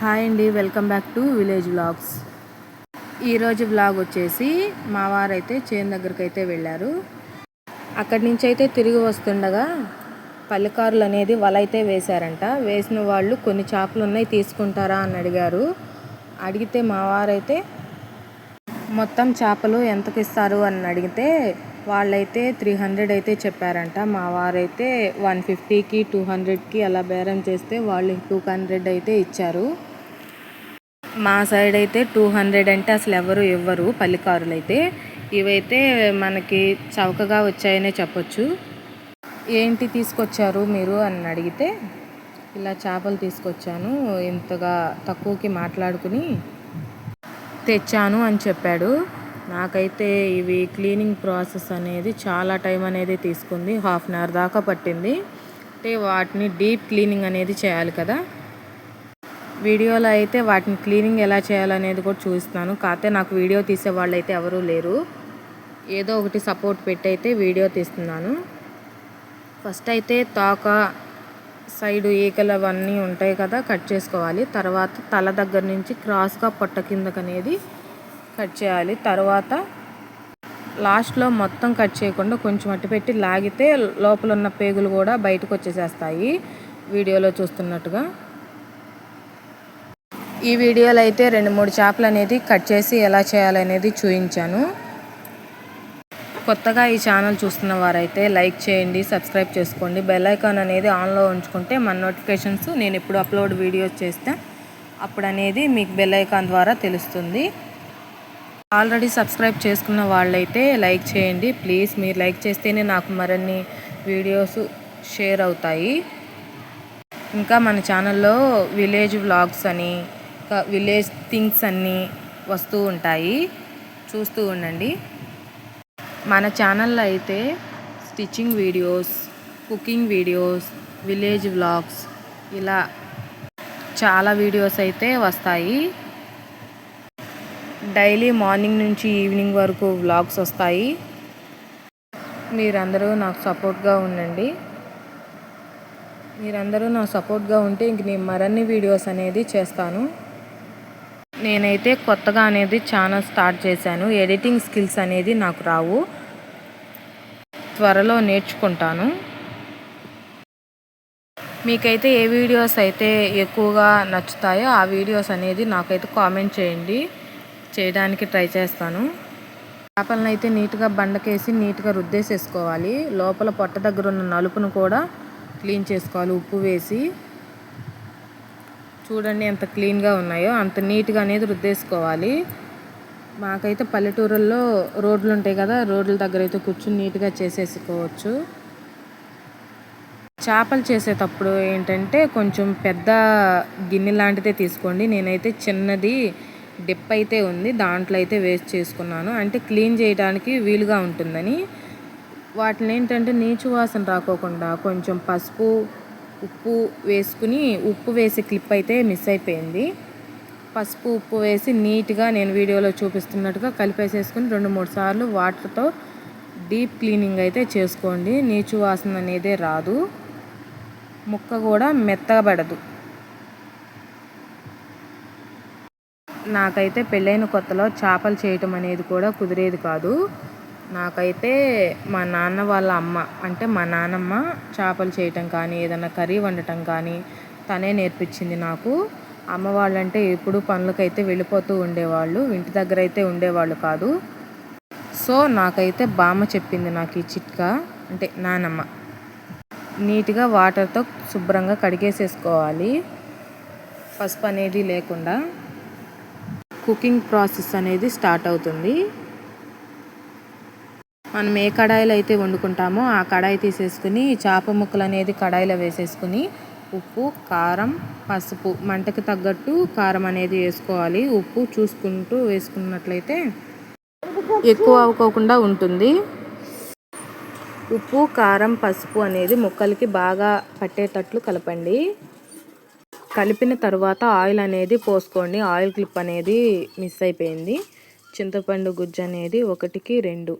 Hi అండి welcome back to village vlogs. ఈరోజు vlog వచ్చేసి మా వారైతే చేను దగ్గరికి అయితే వెళ్ళారు. అక్కడి నుంచి అయితే తిరిగి వస్తుండగా పల్లెకారులు అనేది వలైతే వేశారంట. వేసిన వాళ్ళు కొన్ని చేపలు ఉన్నాయి తీసుకుంటారా అని అడిగారు. అడిగితే మా వారైతే మొత్తం చేపలు ఎంతకి ఇస్తారు అని అడిగితే వాళ్ళైతే త్రీ హండ్రెడ్ అయితే చెప్పారంట. మా వారైతే వన్ ఫిఫ్టీకి టూ హండ్రెడ్కి అలా బేరం చేస్తే వాళ్ళు టూ హండ్రెడ్ అయితే ఇచ్చారు. మా సైడ్ అయితే టూ హండ్రెడ్ అంటే అసలు ఎవరు ఇవ్వరు పల్లికారులు అయితే ఇవైతే మనకి చౌకగా వచ్చాయనే చెప్పొచ్చు. ఏంటి తీసుకొచ్చారు మీరు అని అడిగితే ఇలా చేపలు తీసుకొచ్చాను ఇంతగా తక్కువకి మాట్లాడుకుని తెచ్చాను అని చెప్పాడు. నాకైతే ఇవి క్లీనింగ్ ప్రాసెస్ అనేది చాలా టైం అనేది తీసుకుంది. హాఫ్ అన్ అవర్ దాకా పట్టింది. అంటే వాటిని డీప్ క్లీనింగ్ అనేది చేయాలి కదా. వీడియోలో అయితే వాటిని క్లీనింగ్ ఎలా చేయాలనేది కూడా చూస్తున్నాను కాకపోతే నాకు వీడియో తీసే వాళ్ళు అయితే ఎవరూ లేరు. ఏదో ఒకటి సపోర్ట్ పెట్టి అయితే వీడియో తీస్తున్నాను. ఫస్ట్ అయితే తోక సైడు ఈకలు అవన్నీ ఉంటాయి కదా కట్ చేసుకోవాలి. తర్వాత తల దగ్గర నుంచి క్రాస్గా పొట్ట కిందకనేది కట్ చేయాలి. తర్వాత లాస్ట్లో మొత్తం కట్ చేయకుండా కొంచెం అట్టు పెట్టి లాగితే లోపల ఉన్న పేగులు కూడా బయటకు వచ్చేసేస్తాయి. వీడియోలో చూస్తున్నట్టుగా. ఈ వీడియోలో అయితే రెండు మూడు చేపలు అనేది కట్ చేసి ఎలా చేయాలనేది చూపించాను కొత్తగా ఈ ఛానల్ చూస్తున్న వారైతే లైక్ చేయండి సబ్స్క్రైబ్ చేసుకోండి. బెల్ ఐకాన్ అనేది ఆన్లో ఉంచుకుంటే మన నోటిఫికేషన్స్ నేను ఎప్పుడు అప్లోడ్ వీడియోస్ చేస్తే. అప్పుడు అనేది మీకు బెల్ ఐకాన్ ద్వారా తెలుస్తుంది. ఆల్రెడీ సబ్స్క్రైబ్ చేసుకున్న వాళ్ళైతే లైక్ చేయండి. ప్లీజ్ మీరు లైక్ చేస్తేనే నాకు మరిన్ని వీడియోస్ షేర్ అవుతాయి. ఇంకా మన ఛానల్లో విలేజ్ వ్లాగ్స్ అని ఇంకా విలేజ్ థింగ్స్ అన్నీ వస్తూ ఉంటాయి. చూస్తూ ఉండండి. మన ఛానల్లో అయితే stitching videos cooking videos village vlogs ఇలా చాలా వీడియోస్ అయితే వస్తాయి. డైలీ మార్నింగ్ నుంచి ఈవినింగ్ వరకు వ్లాగ్స్ వస్తాయి. మీరందరూ నాకు సపోర్ట్గా ఉండండి. మీరందరూ నాకు సపోర్ట్గా ఉంటే ఇంక నేను మరిన్ని వీడియోస్ అనేది చేస్తాను. నేనైతే కొత్తగా అనేది ఛానల్ స్టార్ట్ చేశాను. ఎడిటింగ్ స్కిల్స్ అనేది నాకు రావు. త్వరలో నేర్చుకుంటాను. మీకైతే ఏ వీడియోస్ అయితే ఎక్కువగా నచ్చుతాయో ఆ వీడియోస్ అనేది నాకైతే కామెంట్ చేయండి. చేయడానికి ట్రై చేస్తాను. చేపలను అయితే నీట్గా బండకేసి నీట్గా రుద్దేసేసుకోవాలి. లోపల పొట్ట దగ్గర ఉన్న నలుపును కూడా క్లీన్ చేసుకోవాలి. ఉప్పు వేసి చూడండి ఎంత క్లీన్గా ఉన్నాయో. అంత నీట్గా అనేది రుద్దేసుకోవాలి. మాకైతే పల్లెటూరుల్లో రోడ్లు ఉంటాయి కదా రోడ్ల దగ్గర అయితే కూర్చుని నీట్గా చేసేసుకోవచ్చు. చేపలు చేసేటప్పుడు ఏంటంటే కొంచెం పెద్ద గిన్నె లాంటిదే తీసుకోండి. నేనైతే చిన్నది డిప్ అయితే ఉంది దాంట్లో అయితే వేస్ట్ చేసుకున్నాను. అంటే క్లీన్ చేయడానికి వీలుగా ఉంటుందని. వాటిని ఏంటంటే నీచు వాసన రాకోకుండా కొంచెం పసుపు ఉప్పు వేసుకుని ఉప్పు వేసే క్లిప్ అయితే మిస్ అయిపోయింది. పసుపు ఉప్పు వేసి నీట్గా నేను వీడియోలో చూపిస్తున్నట్టుగా కలిపేసేసుకుని రెండు మూడు సార్లు వాటర్తో డీప్ క్లీనింగ్ అయితే చేసుకోండి. నీచు వాసన అనేదే రాదు. ముక్క కూడా మెత్తబడదు నాకైతే పెళ్ళైన కొత్తలో చేపలు చేయటం అనేది కూడా కుదిరేది కాదు. నాకైతే మా నాన్న వాళ్ళ అమ్మ అంటే మా నాన్నమ్మ చేపలు చేయటం కానీ ఏదైనా కర్రీ వండటం కానీ తనే నేర్పించింది నాకు. అమ్మ వాళ్ళంటే ఎప్పుడు పనులకైతే వెళ్ళిపోతూ ఉండేవాళ్ళు ఇంటి దగ్గర అయితే ఉండేవాళ్ళు కాదు. సో నాకైతే బామ్మ చెప్పింది నాకు ఈ చిట్కా అంటే నానమ్మ. నీట్గా వాటర్తో శుభ్రంగా కడిగేసేసుకోవాలి. పసుపు అనేది లేకుండా. కుకింగ్ ప్రాసెస్ అనేది స్టార్ట్ అవుతుంది. మనం ఏ కడాయిలో అయితే వండుకుంటామో ఆ కడాయి తీసేసుకుని చేప ముక్కలు అనేది కడాయిలో వేసేసుకుని ఉప్పు కారం పసుపు మంటకి తగ్గట్టు కారం అనేది వేసుకోవాలి. ఉప్పు చూసుకుంటూ వేసుకున్నట్లయితే ఎక్కువ అవ్వకోకుండా ఉంటుంది. ఉప్పు కారం పసుపు అనేది ముక్కలకి బాగా పట్టేటట్లు కలపండి. కలిపిన తర్వాత ఆయిల్ అనేది పోసుకోండి. ఆయిల్ క్లిప్ అనేది మిస్ అయిపోయింది. చింతపండు గుజ్జు అనేది ఒకటికి రెండు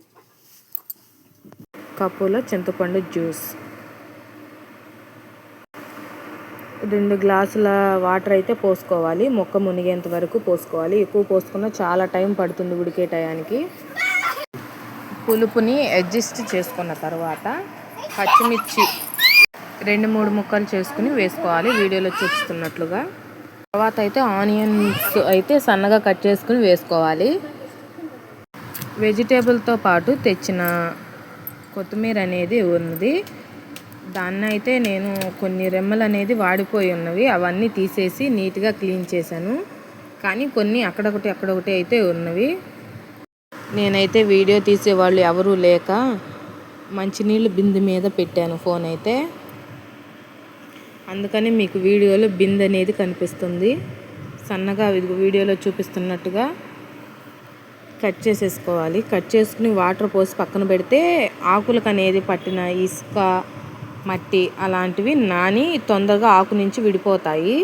కప్పులో చింతపండు జ్యూస్. రెండు గ్లాసుల వాటర్ అయితే పోసుకోవాలి. మొక్క మునిగేంత వరకు పోసుకోవాలి. ఎక్కువ పోసుకున్న చాలా టైం పడుతుంది ఉడికే టయానికి. పులుపుని అడ్జస్ట్ చేసుకున్న తర్వాత పచ్చిమిర్చి రెండు మూడు ముక్కలు చేసుకుని వేసుకోవాలి. వీడియోలో చూపిస్తున్నట్లుగా. తర్వాత అయితే ఆనియన్స్ అయితే సన్నగా కట్ చేసుకుని వేసుకోవాలి. వెజిటేబుల్తో పాటు తెచ్చిన కొత్తిమీర అనేది ఉన్నది. దాన్ని అయితే నేను కొన్ని రెమ్మలు అనేది వాడిపోయి ఉన్నవి. అవన్నీ తీసేసి నీట్గా క్లీన్ చేశాను. కానీ కొన్ని అక్కడొకటి అక్కడొకటి అయితే ఉన్నవి. నేనైతే వీడియో తీసేవాళ్ళు ఎవరూ లేక మంచినీళ్ళు బిందె మీద పెట్టాను ఫోన్ అయితే. అందుకని మీకు వీడియోలో బిందె అనేది కనిపిస్తుంది. సన్నగా వీడియోలో చూపిస్తున్నట్టుగా కట్ చేసేసుకోవాలి. కట్ చేసుకుని వాటర్ పోసి పక్కన పెడితే ఆకులకు అనేది పట్టిన ఇసుక మట్టి అలాంటివి నాని తొందరగా ఆకు నుంచి విడిపోతాయి.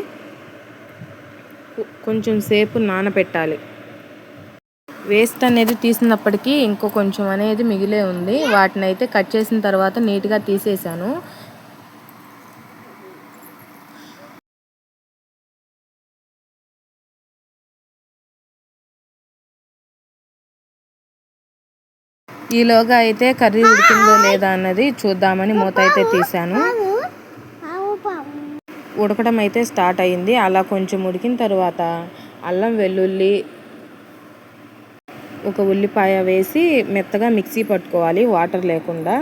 కొంచెం సేపు నానబెట్టాలి వేస్ట్ అనేది తీసినప్పటికీ ఇంకో కొంచెం అనేది మిగిలే ఉంది. వాటిని అయితే కట్ చేసిన తర్వాత నీట్గా తీసేసాను ఈలోగా అయితే కర్రీ ఉడికిందో లేదా అన్నది చూద్దామని మూత అయితే తీసాను ఉడకడం అయితే స్టార్ట్ అయింది. అలా కొంచెం ఉడికిన తర్వాత అల్లం వెల్లుల్లి ఒక ఉల్లిపాయ వేసి మెత్తగా మిక్సీ పట్టుకోవాలి. వాటర్ లేకుండా.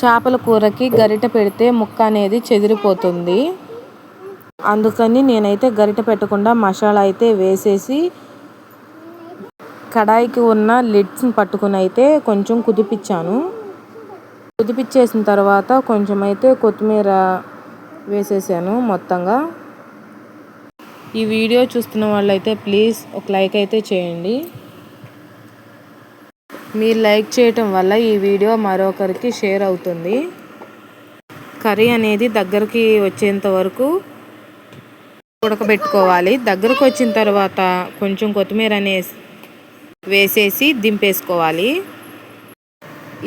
చేపల కూరకి గరిట పెడితే ముక్క అనేది చెదిరిపోతుంది. అందుకని నేనైతే గరిట పెట్టకుండా మసాలా అయితే వేసేసి కడాయికి ఉన్న లిడ్స్ని పట్టుకుని అయితే కొంచెం కుదిపించాను కుదిపించేసిన తర్వాత కొంచెం అయితే కొత్తిమీర వేసేసాను మొత్తంగా. ఈ వీడియో చూస్తున్న వాళ్ళైతే ప్లీజ్ ఒక లైక్ అయితే చేయండి. మీరు లైక్ చేయటం వల్ల ఈ వీడియో మరొకరికి షేర్ అవుతుంది. కర్రీ అనేది దగ్గరికి వచ్చేంత వరకు ఉడకబెట్టుకోవాలి. దగ్గరకు వచ్చిన తర్వాత కొంచెం కొత్తిమీర అనేసి వేసేసి దింపేసుకోవాలి.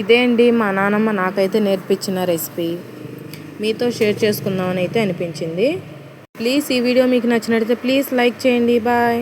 ఇదే అండి మా నానమ్మ నాకైతే నేర్పించిన రెసిపీ. మీతో షేర్ చేసుకుందామని అయితే అనిపించింది. ప్లీజ్ ఈ వీడియో మీకు నచ్చినట్లయితే ప్లీజ్ లైక్ చేయండి. బాయ్.